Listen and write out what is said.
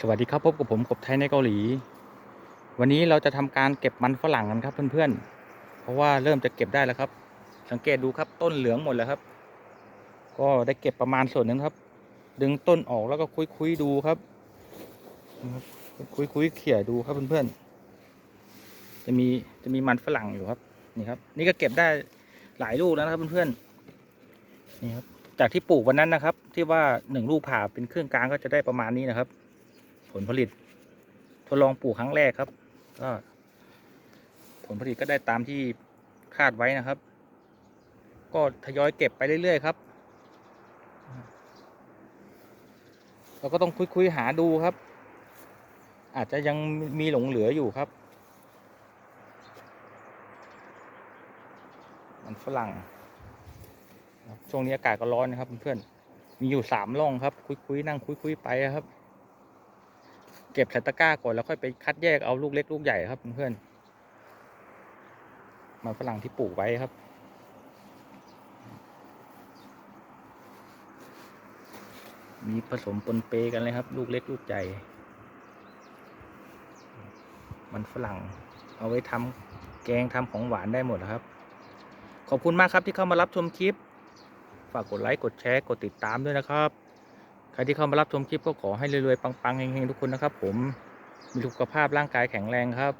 สวัสดีครับพบกับผมกบไทยในเกาหลี วันนี้เราจะทำการเก็บมันฝรั่งกันครับเพื่อนๆ เพราะว่าเริ่มจะเก็บได้แล้วครับ สังเกตดูครับต้นเหลืองหมดแล้วครับ ก็ได้เก็บประมาณส่วนหนึ่งครับ ดึงต้นออกแล้วก็คุยๆดูครับ คุยๆเขี่ยดูครับเพื่อนๆ จะมีจะมีมันฝรั่งอยู่ครับนี่ครับ นี่ก็เก็บได้หลายลูกแล้วนะครับเพื่อนๆนี่ครับจากที่ปลูกวันนั้นนะครับ ที่ว่าหนึ่งลูกผ่าเป็นเครื่องกลางก็จะได้ประมาณนี้นะครับ ลผลิต ทดลองปลูกครั้งแรกครับ ก็ผลผลิตก็ได้ตามที่คาดไว้นะครับ ก็ทยอยเก็บไปเรื่อยๆครับเราก็ต้องคุยๆหาดูครับ อาจจะยังมีหลงเหลืออยู่ครับ มันฝรั่งช่วงนี้อากาศก็ร้อนนะครับเพื่อนๆมีอยู่สามร่องครับ คุยๆนั่งคุยๆไปครับ เก็บใส่ตะกร้าก่อนแล้วค่อยไปคัดแยกเอาลูกเล็กลูกใหญ่ครับเพื่อนมันฝรั่งที่ปลูกไว้ครับ มีผสมปนเปกันเลยครับ ลูกเล็กลูกใหญ่ มันฝรั่งเอาไว้ทำแกงทำของหวานได้หมดครับ ขอบคุณมากครับที่เข้ามารับชมคลิป ฝากกดไลค์กดแชร์กดติดตามด้วยนะครับ ใครที่เข้ามารับชมคลิปก็ขอให้รวยๆปังๆเฮงๆทุกคนนะครับ ผมมีสุขภาพร่างกายแข็งแรงครับ